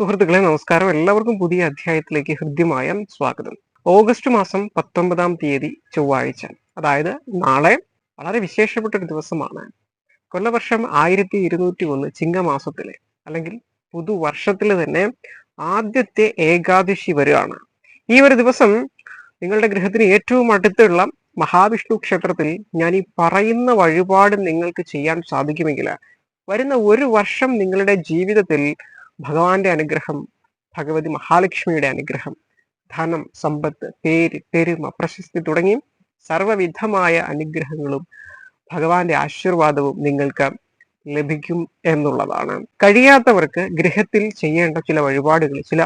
സുഹൃത്തുക്കളെ നമസ്കാരം. എല്ലാവർക്കും പുതിയ അധ്യായത്തിലേക്ക് ഹൃദ്യമായ സ്വാഗതം. ഓഗസ്റ്റ് മാസം പത്തൊമ്പതാം തീയതി ചൊവ്വാഴ്ച. അതായത് നാളെ വളരെ വിശേഷപ്പെട്ട ഒരു ദിവസമാണ്. കൊല്ലവർഷം ആയിരത്തി ഇരുന്നൂറ്റി ഒന്ന് ചിങ്ങമാസത്തിലെ അല്ലെങ്കിൽ പുതുവർഷത്തിലെ തന്നെ ആദ്യത്തെ ഏകാദശി വരികയാണ് ഈ ഒരു ദിവസം നിങ്ങളുടെ ഗ്രഹത്തിന് ഏറ്റവും അടുത്തുള്ള മഹാവിഷ്ണു ക്ഷേത്രത്തിൽ ഞാൻ ഈ പറയുന്ന വഴിപാട് നിങ്ങൾക്ക് ചെയ്യാൻ സാധിക്കുമെങ്കിൽ വരുന്ന ഒരു വർഷം നിങ്ങളുടെ ജീവിതത്തിൽ ഭഗവാന്റെ അനുഗ്രഹം ഭഗവതി മഹാലക്ഷ്മിയുടെ അനുഗ്രഹം ധനം സമ്പത്ത് പേര് പെരുമ പ്രശസ്തി തുടങ്ങി സർവവിധമായ അനുഗ്രഹങ്ങളും ഭഗവാന്റെ ആശീർവാദവും നിങ്ങൾക്ക് ലഭിക്കും എന്നുള്ളതാണ്. കഴിയാത്തവർക്ക് ഗൃഹത്തിൽ ചെയ്യേണ്ട ചില വഴിപാടുകൾ ചില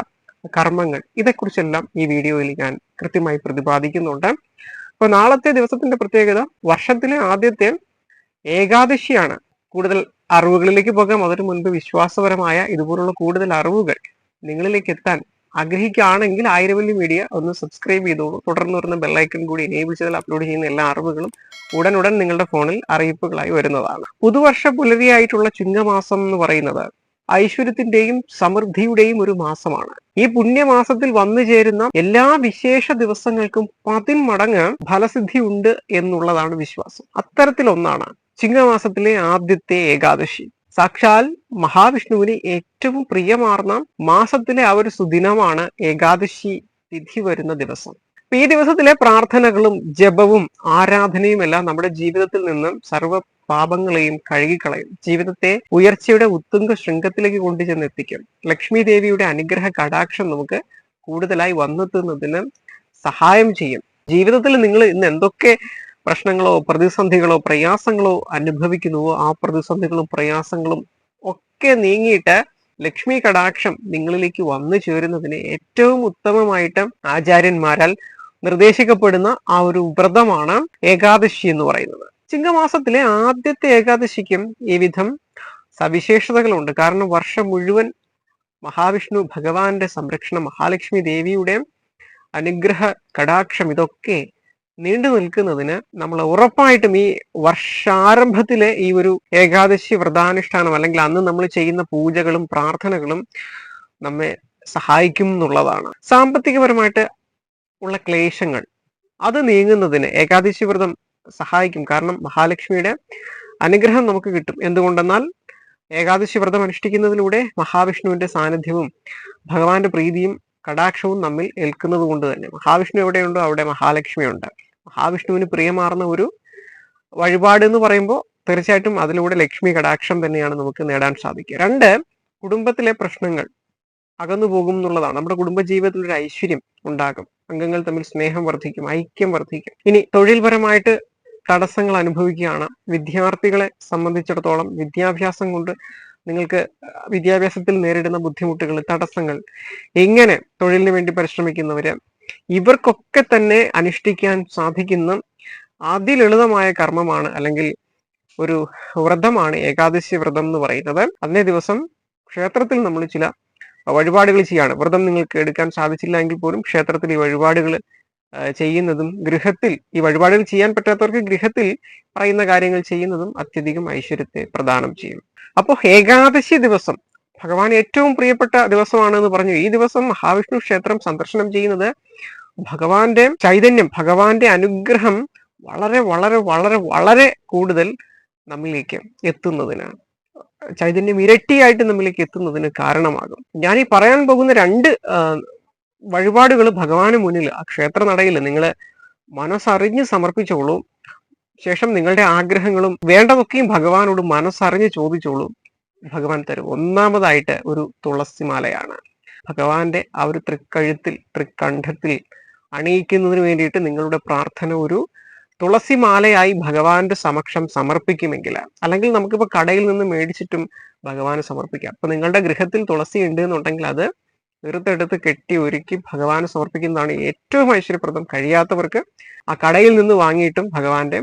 കർമ്മങ്ങൾ ഇതേക്കുറിച്ചെല്ലാം ഈ വീഡിയോയിൽ ഞാൻ കൃത്യമായി പ്രതിപാദിക്കുന്നുണ്ട്. അപ്പൊ നാളത്തെ ദിവസത്തിന്റെ പ്രത്യേകത വർഷത്തിലെ ആദ്യത്തെ ഏകാദശിയാണ് കൂടുതൽ അറിവുകളിലേക്ക് പോകാം അതിന് മുൻപ് വിശ്വാസപരമായ ഇതുപോലുള്ള കൂടുതൽ അറിവുകൾ നിങ്ങളിലേക്ക് എത്താൻ ആഗ്രഹിക്കുകയാണെങ്കിൽ ആയിരവല്ലി മീഡിയ ഒന്ന് സബ്സ്ക്രൈബ് ചെയ്തോളൂ. തുടർന്ന് വരുന്ന ബെല്ലൈക്കൺ കൂടി എനേബിൾ ചെയ്താൽ അപ്ലോഡ് ചെയ്യുന്ന എല്ലാ അറിവുകളും ഉടൻ നിങ്ങളുടെ ഫോണിൽ അറിയിപ്പുകളായി വരുന്നതാണ്. പുതുവർഷ പുലരിയായിട്ടുള്ള ചിങ്ങമാസം എന്ന് പറയുന്നത് ഐശ്വര്യത്തിന്റെയും സമൃദ്ധിയുടെയും ഒരു മാസമാണ്. ഈ പുണ്യമാസത്തിൽ വന്നു ചേരുന്ന എല്ലാ വിശേഷ ദിവസങ്ങൾക്കും പതിന്മടങ്ങ് ഫലസിദ്ധി ഉണ്ട് എന്നുള്ളതാണ് വിശ്വാസം. അത്തരത്തിലൊന്നാണ് ചിങ്ങമാസത്തിലെ ആദ്യത്തെ ഏകാദശി. സാക്ഷാൽ മഹാവിഷ്ണുവിന് ഏറ്റവും പ്രിയമാർന്ന മാസത്തിലെ ആ ഒരു സുദിനമാണ് ഏകാദശി തിഥി വരുന്ന ദിവസം. ഈ ദിവസത്തിലെ പ്രാർത്ഥനകളും ജപവും ആരാധനയും എല്ലാം നമ്മുടെ ജീവിതത്തിൽ നിന്നും സർവ പാപങ്ങളെയും കഴുകിക്കളയും. ജീവിതത്തെ ഉയർച്ചയുടെ ഉത്തുംഗ ശൃംഗത്തിലേക്ക് കൊണ്ടുചെന്ന് എത്തിക്കും ലക്ഷ്മി ദേവിയുടെ അനുഗ്രഹ കടാക്ഷം നമുക്ക് കൂടുതലായി വന്നെത്തുന്നതിന് സഹായം ചെയ്യും. ജീവിതത്തിൽ നിങ്ങൾ ഇന്ന് എന്തൊക്കെ പ്രശ്നങ്ങളോ പ്രതിസന്ധികളോ പ്രയാസങ്ങളോ അനുഭവിക്കുന്നുവോ ആ പ്രതിസന്ധികളും പ്രയാസങ്ങളും ഒക്കെ നീങ്ങിയിട്ട് ലക്ഷ്മി കടാക്ഷം നിങ്ങളിലേക്ക് വന്നു ചേരുന്നതിന് ഏറ്റവും ഉത്തമമായിട്ട് ആചാര്യന്മാരാൽ നിർദ്ദേശിക്കപ്പെടുന്ന ആ ഒരു വ്രതമാണ് ഏകാദശി എന്ന് പറയുന്നത്. ചിങ്ങമാസത്തിലെ ആദ്യത്തെ ഏകാദശിക്കും ഈ വിധം സവിശേഷതകളുണ്ട്. കാരണം വർഷം മുഴുവൻ മഹാവിഷ്ണു ഭഗവാന്റെ സംരക്ഷണം മഹാലക്ഷ്മി ദേവിയുടെ അനുഗ്രഹ കടാക്ഷം ഇതൊക്കെ നീണ്ടു നിൽക്കുന്നതിന് നമ്മൾ ഉറപ്പായിട്ടും ഈ വർഷാരംഭത്തിലെ ഈ ഒരു ഏകാദശി വ്രതാനുഷ്ഠാനം അല്ലെങ്കിൽ അന്ന് നമ്മൾ ചെയ്യുന്ന പൂജകളും പ്രാർത്ഥനകളും നമ്മെ സഹായിക്കും എന്നുള്ളതാണ്. സാമ്പത്തികപരമായിട്ട് ഉള്ള ക്ലേശങ്ങൾ അത് നീങ്ങുന്നതിന് ഏകാദശി വ്രതം സഹായിക്കും. കാരണം മഹാലക്ഷ്മിയുടെ അനുഗ്രഹം നമുക്ക് കിട്ടും. എന്തുകൊണ്ടെന്നാൽ ഏകാദശി വ്രതം അനുഷ്ഠിക്കുന്നതിലൂടെ മഹാവിഷ്ണുവിന്റെ സാന്നിധ്യവും ഭഗവാന്റെ പ്രീതിയും കടാക്ഷവും നമ്മിൽ ഏൽക്കുന്നത് കൊണ്ട് തന്നെ. മഹാവിഷ്ണു എവിടെയുണ്ടോ അവിടെ മഹാലക്ഷ്മി ഉണ്ട് മഹാവിഷ്ണുവിന് പ്രിയമാർന്ന ഒരു വഴിപാട് എന്ന് പറയുമ്പോൾ തീർച്ചയായിട്ടും അതിലൂടെ ലക്ഷ്മി കടാക്ഷം തന്നെയാണ് നമുക്ക് നേടാൻ സാധിക്കുക. രണ്ട് കുടുംബത്തിലെ പ്രശ്നങ്ങൾ അകന്നു പോകും എന്നുള്ളതാണ്. നമ്മുടെ കുടുംബ ജീവിതത്തിൽ ഒരു ഐശ്വര്യം ഉണ്ടാകും. അംഗങ്ങൾ തമ്മിൽ സ്നേഹം വർദ്ധിക്കും ഐക്യം വർദ്ധിക്കും. ഇനി തൊഴിൽപരമായിട്ട് തടസ്സങ്ങൾ അനുഭവിക്കുകയാണ്. വിദ്യാർത്ഥികളെ സംബന്ധിച്ചിടത്തോളം വിദ്യാഭ്യാസം കൊണ്ട് നിങ്ങൾക്ക് വിദ്യാഭ്യാസത്തിൽ നേരിടുന്ന ബുദ്ധിമുട്ടുകൾ തടസ്സങ്ങൾ എങ്ങനെ തൊഴിലിന് വേണ്ടി പരിശ്രമിക്കുന്നവര് ഇവർക്കൊക്കെ തന്നെ അനുഷ്ഠിക്കാൻ സാധിക്കുന്ന അതിലളിതമായ കർമ്മമാണ് അല്ലെങ്കിൽ ഒരു വ്രതമാണ് ഏകാദശി വ്രതം എന്ന് പറയുന്നത്. അന്നേ ദിവസം ക്ഷേത്രത്തിൽ നമ്മൾ ചില വഴിപാടുകൾ ചെയ്യാണ്. വ്രതം നിങ്ങൾക്ക് എടുക്കാൻ സാധിച്ചില്ല എങ്കിൽ പോലും ക്ഷേത്രത്തിൽ ഈ വഴിപാടുകൾ ചെയ്യുന്നതും ഗൃഹത്തിൽ ഈ വഴിപാടുകൾ ചെയ്യാൻ പറ്റാത്തവർക്ക് ഗൃഹത്തിൽ പറയുന്ന കാര്യങ്ങൾ ചെയ്യുന്നതും അത്യധികം ഐശ്വര്യത്തെ പ്രദാനം ചെയ്യും. അപ്പോൾ ഏകാദശി ദിവസം ഭഗവാൻ ഏറ്റവും പ്രിയപ്പെട്ട ദിവസമാണ് എന്ന് പറഞ്ഞു. ഈ ദിവസം മഹാവിഷ്ണു ക്ഷേത്രം സന്ദർശനം ചെയ്യുന്നത് ഭഗവാന്റെ ചൈതന്യം ഭഗവാന്റെ അനുഗ്രഹം വളരെ വളരെ വളരെ വളരെ കൂടുതൽ നമ്മിലേക്ക് എത്തുന്നതിന് ചൈതന്യം ഇരട്ടിയായിട്ട് നമ്മിലേക്ക് എത്തുന്നതിന് കാരണമാകും. ഞാൻ ഈ പറയാൻ പോകുന്ന രണ്ട് വഴിപാടുകൾ ഭഗവാന് മുന്നിൽ ആ ക്ഷേത്ര നടയിൽ നിങ്ങൾ മനസ്സറിഞ്ഞ് സമർപ്പിച്ചോളൂ. ശേഷം നിങ്ങളുടെ ആഗ്രഹങ്ങളും വേണ്ടതൊക്കെയും ഭഗവാനോട് മനസ്സറിഞ്ഞ് ചോദിച്ചോളൂ. ഭഗവാൻ തരും ഒന്നാമതായിട്ട് ഒരു തുളസിമാലയാണ്. ഭഗവാന്റെ ആ ഒരു തൃക്കഴുത്തിൽ തൃക്കണ്ഠത്തിൽ അണിയിക്കുന്നതിന് വേണ്ടിയിട്ട് നിങ്ങളുടെ പ്രാർത്ഥന ഒരു തുളസിമാലയായി ഭഗവാന്റെ സമക്ഷം സമർപ്പിക്കുമെങ്കിൽ അല്ലെങ്കിൽ നമുക്കിപ്പോൾ കടയിൽ നിന്ന് മേടിച്ചിട്ടും ഭഗവാന് സമർപ്പിക്കാം. അപ്പൊ നിങ്ങളുടെ ഗൃഹത്തിൽ തുളസി ഉണ്ട് എന്നുണ്ടെങ്കിൽ അത് വെറുതെടുത്ത് കെട്ടി ഒരുക്കി ഭഗവാന് സമർപ്പിക്കുന്നതാണ് ഏറ്റവും ഐശ്വര്യപ്രദം. കഴിയാത്തവർക്ക് ആ കടയിൽ നിന്ന് വാങ്ങിയിട്ടും ഭഗവാന്റെ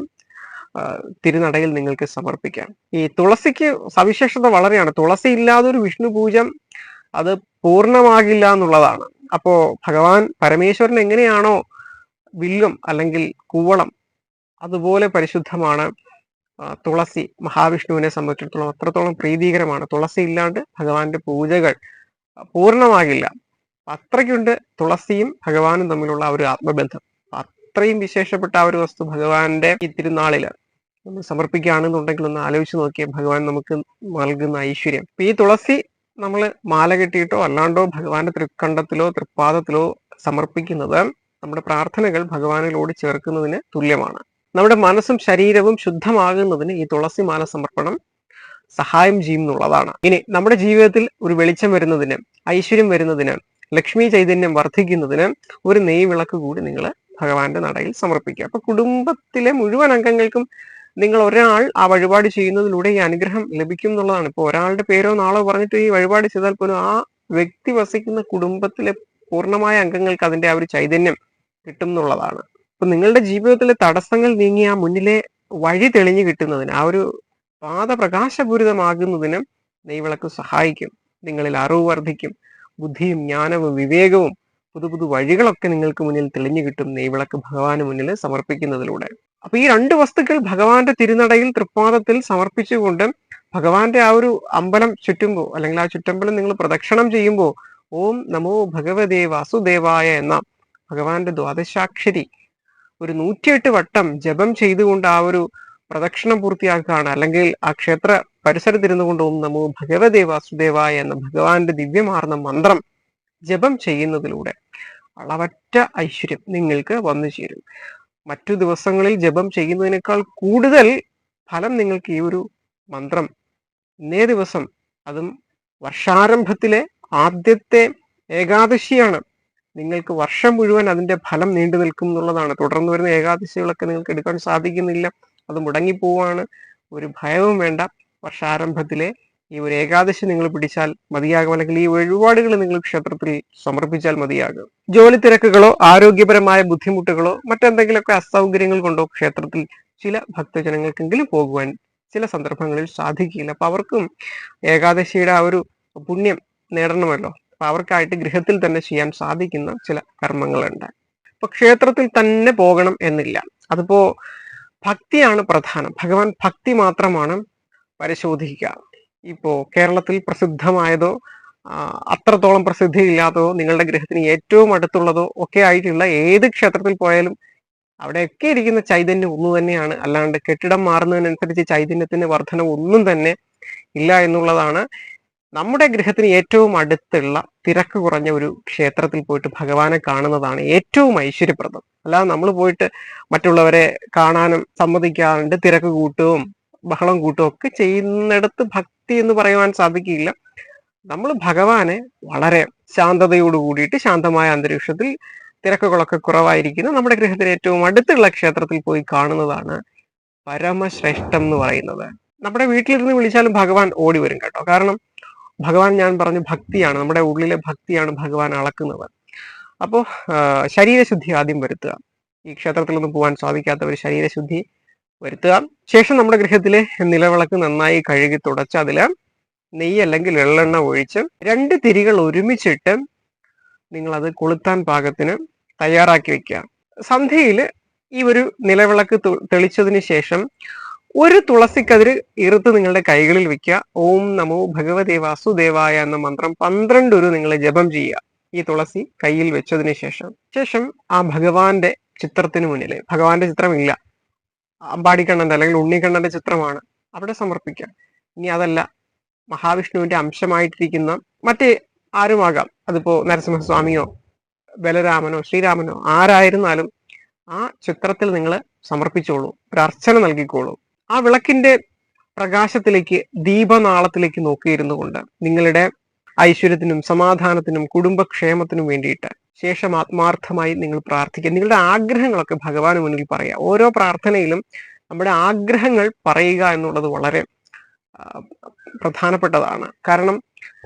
തിരുനടയിൽ നിങ്ങൾക്ക് സമർപ്പിക്കാം. ഈ തുളസിക്ക് സവിശേഷത വളരെയാണ്. തുളസി ഇല്ലാതെ ഒരു വിഷ്ണു പൂജ അത് പൂർണമാകില്ല എന്നുള്ളതാണ്. അപ്പോ ഭഗവാൻ പരമേശ്വരൻ എങ്ങനെയാണോ വില്ലും അല്ലെങ്കിൽ കൂവളം അതുപോലെ പരിശുദ്ധമാണ് തുളസി മഹാവിഷ്ണുവിനെ സംബന്ധിച്ചിടത്തോളം അത്രത്തോളം പ്രീതികരമാണ്. തുളസി ഇല്ലാണ്ട് ഭഗവാന്റെ പൂജകൾ പൂർണമാകില്ല. അത്രയ്ക്കുണ്ട് തുളസിയും ഭഗവാനും തമ്മിലുള്ള ഒരു ആത്മബന്ധം. അത്രയും വിശേഷപ്പെട്ട ആ ഒരു വസ്തു ഭഗവാന്റെ ഈ തിരുനാളിൽ നമ്മൾ സമർപ്പിക്കുകയാണെന്നുണ്ടെങ്കിൽ ഒന്ന് ആലോചിച്ച് നോക്കിയാൽ ഭഗവാൻ നമുക്ക് നൽകുന്ന ഐശ്വര്യം. ഈ തുളസി നമ്മൾ മാല കെട്ടിയിട്ടോ അല്ലാണ്ടോ ഭഗവാന്റെ തൃക്കണ്ഠത്തിലോ തൃപ്പാദത്തിലോ സമർപ്പിക്കുന്നത് നമ്മുടെ പ്രാർത്ഥനകൾ ഭഗവാനിലോട് ചേർക്കുന്നതിന് തുല്യമാണ്. നമ്മുടെ മനസ്സും ശരീരവും ശുദ്ധമാകുന്നതിന് ഈ തുളസി മാല സമർപ്പണം സഹായം ചെയ്യും എന്നുള്ളതാണ്. ഇനി നമ്മുടെ ജീവിതത്തിൽ ഒരു വെളിച്ചം വരുന്നതിന് ഐശ്വര്യം വരുന്നതിന് ലക്ഷ്മി ചൈതന്യം വർദ്ധിക്കുന്നതിന് ഒരു നെയ് വിളക്ക് കൂടി നിങ്ങൾ ഭഗവാന്റെ നടയിൽ സമർപ്പിക്കുക. അപ്പൊ കുടുംബത്തിലെ മുഴുവൻ അംഗങ്ങൾക്കും നിങ്ങൾ ഒരാൾ ആ വഴിപാട് ചെയ്യുന്നതിലൂടെ ഈ അനുഗ്രഹം ലഭിക്കും എന്നുള്ളതാണ്. ഇപ്പൊ ഒരാളുടെ പേരോ നാളോ പറഞ്ഞിട്ട് ഈ വഴിപാട് ചെയ്താൽ പോലും ആ വ്യക്തി വസിക്കുന്ന കുടുംബത്തിലെ പൂർണമായ അംഗങ്ങൾക്ക് അതിന്റെ ആ ഒരു ചൈതന്യം കിട്ടും എന്നുള്ളതാണ്. അപ്പൊ നിങ്ങളുടെ ജീവിതത്തിലെ തടസ്സങ്ങൾ നീങ്ങി ആ മുന്നിലെ വഴി തെളിഞ്ഞു കിട്ടുന്നതിന് ആ ഒരു പാത പ്രകാശപൂരിതമാകുന്നതിനും നെയ്വിളക്ക് സഹായിക്കും നിങ്ങളിൽ അറിവ് വർദ്ധിക്കും ബുദ്ധിയും ജ്ഞാനവും വിവേകവും പുതു പുതു വഴികളൊക്കെ നിങ്ങൾക്ക് മുന്നിൽ തെളിഞ്ഞു കിട്ടും നെയ്വിളക്ക് ഭഗവാന് മുന്നിൽ സമർപ്പിക്കുന്നതിലൂടെ. അപ്പൊ ഈ രണ്ട് വസ്തുക്കൾ ഭഗവാന്റെ തിരുനടയിൽ തൃപ്പാദത്തിൽ സമർപ്പിച്ചുകൊണ്ട് ഭഗവാന്റെ ആ ഒരു അമ്പലം ചുറ്റുമ്പോൾ അല്ലെങ്കിൽ ആ ചുറ്റമ്പലം നിങ്ങൾ പ്രദക്ഷിണം ചെയ്യുമ്പോൾ ഓം നമോ ഭഗവദേ വാസുദേവായ എന്ന ഭഗവാന്റെ ദ്വാദശാക്ഷരി ഒരു നൂറ്റിയെട്ട് വട്ടം ജപം ചെയ്തുകൊണ്ട് ആ ഒരു പ്രദക്ഷിണം പൂർത്തിയാക്കുകയാണ്. അല്ലെങ്കിൽ ആ ക്ഷേത്ര പരിസരത്തിരുന്നു കൊണ്ട് ഓം നമോ ഭഗവദേ വാസുദേവായ എന്ന ഭഗവാന്റെ ദിവ്യമാർന്ന മന്ത്രം ജപം ചെയ്യുന്നതിലൂടെ അളവറ്റ ഐശ്വര്യം നിങ്ങൾക്ക് വന്നു ചേരും. മറ്റു ദിവസങ്ങളിൽ ജപം ചെയ്യുന്നതിനേക്കാൾ കൂടുതൽ ഫലം നിങ്ങൾക്ക് ഈ ഒരു മന്ത്രം ഇന്നേ ദിവസം അതും വർഷാരംഭത്തിലെ ആദ്യത്തെ ഏകാദശിയാണ്. നിങ്ങൾക്ക് വർഷം മുഴുവൻ അതിന്റെ ഫലം നീണ്ടു നിൽക്കും എന്നുള്ളതാണ്. തുടർന്ന് വരുന്ന ഏകാദശികളൊക്കെ നിങ്ങൾക്ക് എടുക്കാൻ സാധിക്കുന്നില്ല. അത് മുടങ്ങിപ്പോവാണ്. ഒരു ഭയവും വേണ്ട വർഷാരംഭത്തിലെ ഈ ഒരു ഏകാദശി നിങ്ങൾ പിടിച്ചാൽ മതിയാകും. അല്ലെങ്കിൽ ഈ വഴിപാടുകൾ നിങ്ങൾ ക്ഷേത്രത്തിൽ സമർപ്പിച്ചാൽ മതിയാകും. ജോലി തിരക്കുകളോ ആരോഗ്യപരമായ ബുദ്ധിമുട്ടുകളോ മറ്റെന്തെങ്കിലുമൊക്കെ അസൗകര്യങ്ങൾ കൊണ്ടോ ക്ഷേത്രത്തിൽ ചില ഭക്തജനങ്ങൾക്കെങ്കിലും പോകുവാൻ ചില സന്ദർഭങ്ങളിൽ സാധിക്കില്ല. അപ്പൊ അവർക്കും ഏകാദശിയുടെ ആ ഒരു പുണ്യം നേടണമല്ലോ. അപ്പൊ അവർക്കായിട്ട് ഗൃഹത്തിൽ തന്നെ ചെയ്യാൻ സാധിക്കുന്ന ചില കർമ്മങ്ങളുണ്ട്. അപ്പൊ ക്ഷേത്രത്തിൽ തന്നെ പോകണം എന്നില്ല. അതിപ്പോ ഭക്തിയാണ് പ്രധാനം. ഭഗവാൻ ഭക്തി മാത്രമാണ് പരിശോധിക്കുക. ഇപ്പോ കേരളത്തിൽ പ്രസിദ്ധമായതോ അത്രത്തോളം പ്രസിദ്ധി ഇല്ലാത്തതോ നിങ്ങളുടെ ഗൃഹത്തിന് ഏറ്റവും അടുത്തുള്ളതോ ഒക്കെ ആയിട്ടുള്ള ഏത് ക്ഷേത്രത്തിൽ പോയാലും അവിടെയൊക്കെ ഇരിക്കുന്ന ചൈതന്യം ഒന്നു തന്നെയാണ്. അല്ലാണ്ട് കെട്ടിടം മാറുന്നതിനനുസരിച്ച് ചൈതന്യത്തിന്റെ വർധന ഒന്നും തന്നെ ഇല്ല എന്നുള്ളതാണ് നമ്മുടെ ഗൃഹത്തിന് ഏറ്റവും അടുത്തുള്ള തിരക്ക് കുറഞ്ഞ ഒരു ക്ഷേത്രത്തിൽ പോയിട്ട് ഭഗവാനെ കാണുന്നതാണ് ഏറ്റവും ഐശ്വര്യപ്രദം. അല്ലാതെ നമ്മൾ പോയിട്ട് മറ്റുള്ളവരെ കാണാനും സമ്മതിക്കാറുണ്ട് തിരക്ക് കൂട്ടുകയും ബഹളം കൂട്ടുകയും ഒക്കെ ചെയ്യുന്നിടത്ത് ഭക്തി എന്ന് പറയുവാൻ സാധിക്കില്ല. നമ്മൾ ഭഗവാനെ വളരെ ശാന്തതയോട് കൂടിയിട്ട് ശാന്തമായ അന്തരീക്ഷത്തിൽ തിരക്കുകളൊക്കെ കുറവായിരിക്കുന്ന നമ്മുടെ ഗൃഹത്തിന് ഏറ്റവും അടുത്തുള്ള ക്ഷേത്രത്തിൽ പോയി കാണുന്നതാണ് പരമശ്രേഷ്ഠം എന്ന് പറയുന്നത്. നമ്മുടെ വീട്ടിലിരുന്ന് വിളിച്ചാലും ഭഗവാൻ ഓടി വരും കേട്ടോ. കാരണം ഭഗവാൻ ഞാൻ പറഞ്ഞു ഭക്തിയാണ് നമ്മുടെ ഉള്ളിലെ ഭക്തിയാണ് ഭഗവാൻ അളക്കുന്നത്. അപ്പോൾ ശരീരശുദ്ധി ആദ്യം വരുത്തുക. ഈ ക്ഷേത്രത്തിലൊന്നും പോകാൻ സാധിക്കാത്തവർ ശരീരശുദ്ധി വരുത്തുക. ശേഷം നമ്മുടെ ഗൃഹത്തിലെ നിലവിളക്ക് നന്നായി കഴുകി തുടച്ച് അതിൽ നെയ്യ് അല്ലെങ്കിൽ എള്ളെണ്ണ ഒഴിച്ച് രണ്ട് തിരികൾ ഒരുമിച്ചിട്ട് നിങ്ങളത് കൊളുത്താൻ പാകത്തിന് തയ്യാറാക്കി വെക്കുക. സന്ധ്യയിൽ ഈ ഒരു നിലവിളക്ക് തെളിച്ചതിന് ശേഷം ഒരു തുളസിക്കതിര് ഇറുത്ത് നിങ്ങളുടെ കൈകളിൽ വെക്കുക. ഓം നമോ ഭഗവതേ വാസുദേവായ എന്ന മന്ത്രം പന്ത്രണ്ട് ഒരു നിങ്ങൾ ജപം ചെയ്യുക. ഈ തുളസി കയ്യിൽ വെച്ചതിന് ശേഷം ശേഷം ആ ഭഗവാന്റെ ചിത്രത്തിന് മുന്നിൽ ഭഗവാന്റെ ചിത്രമില്ല അമ്പാടിക്കണ്ണന്റെ അല്ലെങ്കിൽ ഉണ്ണിക്കണ്ണന്റെ ചിത്രമാണ് അവിടെ സമർപ്പിക്കാം. ഇനി അതല്ല മഹാവിഷ്ണുവിന്റെ അംശമായിട്ടിരിക്കുന്ന മറ്റേ ആരുമാകാം? അതിപ്പോ നരസിംഹസ്വാമിയോ ബലരാമനോ ശ്രീരാമനോ ആരായിരുന്നാലും ആ ചിത്രത്തിൽ നിങ്ങൾ സമർപ്പിച്ചോളൂ ഒരു അർച്ചന നൽകിക്കോളൂ. ആ വിളക്കിന്റെ പ്രകാശത്തിലേക്ക് ദീപനാളത്തിലേക്ക് നോക്കിയിരുന്നു കൊണ്ട് നിങ്ങളുടെ ഐശ്വര്യത്തിനും സമാധാനത്തിനും കുടുംബക്ഷേമത്തിനും വേണ്ടിയിട്ട് ശേഷം ആത്മാർത്ഥമായി നിങ്ങൾ പ്രാർത്ഥിക്കുക. നിങ്ങളുടെ ആഗ്രഹങ്ങളൊക്കെ ഭഗവാന് മുന്നിൽ പറയുക ഓരോ പ്രാർത്ഥനയിലും നമ്മുടെ ആഗ്രഹങ്ങൾ പറയുക എന്നുള്ളത് വളരെ പ്രധാനപ്പെട്ടതാണ്. കാരണം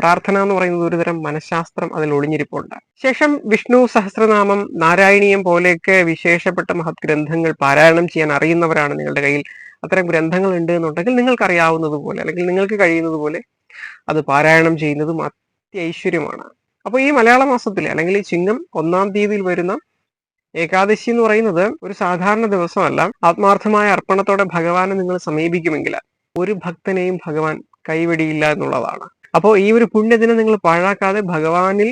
പ്രാർത്ഥന എന്ന് പറയുന്നത് ഒരുതരം മനഃശാസ്ത്രം അതിൽ ഒളിഞ്ഞിരിപ്പുണ്ട്. ശേഷം വിഷ്ണു സഹസ്രനാമം നാരായണീയം പോലെയൊക്കെ വിശേഷപ്പെട്ട മഹത് ഗ്രന്ഥങ്ങൾ പാരായണം ചെയ്യാൻ അറിയുന്നവരാണ് നിങ്ങളുടെ കയ്യിൽ. അത്തരം ഗ്രന്ഥങ്ങൾ ഉണ്ട് എന്നുണ്ടെങ്കിൽ നിങ്ങൾക്ക് അറിയാവുന്നത് പോലെ അല്ലെങ്കിൽ നിങ്ങൾക്ക് കഴിയുന്നത് പോലെ അത് പാരായണം ചെയ്യുന്നതും അത്യൈശ്വര്യമാണ്. അപ്പോൾ ഈ മലയാള മാസത്തിൽ അല്ലെങ്കിൽ ഈ ചിങ്ങം ഒന്നാം തീയതിയിൽ വരുന്ന ഏകാദശി എന്ന് പറയുന്നത് ഒരു സാധാരണ ദിവസമല്ല. ആത്മാർത്ഥമായ അർപ്പണത്തോടെ ഭഗവാനെ നിങ്ങൾ സമീപിക്കുമെങ്കിൽ ഒരു ഭക്തനെയും ഭഗവാൻ കൈവെടിയില്ല എന്നുള്ളതാണ്. അപ്പോൾ ഈ ഒരു പുണ്യദിനം നിങ്ങൾ പാഴാക്കാതെ ഭഗവാനിൽ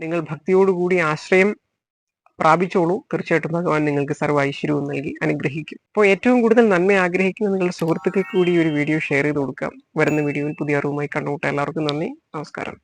നിങ്ങൾ ഭക്തിയോടുകൂടി ആശ്രയം പ്രാപിച്ചോളൂ. തീർച്ചയായിട്ടും ഭഗവാൻ നിങ്ങൾക്ക് സർവ ഐശ്വര്യവും നൽകി അനുഗ്രഹിക്കും. അപ്പോൾ ഏറ്റവും കൂടുതൽ നന്മ ആഗ്രഹിക്കുന്ന നിങ്ങളുടെ സുഹൃത്തുക്കൾക്ക് കൂടി ഈ ഒരു വീഡിയോ ഷെയർ ചെയ്ത് കൊടുക്കാം. വരുന്ന വീഡിയോയിൽ പുതിയ അറിവുമായി കണ്ടുമുട്ട എല്ലാവർക്കും നന്ദി. നമസ്കാരം.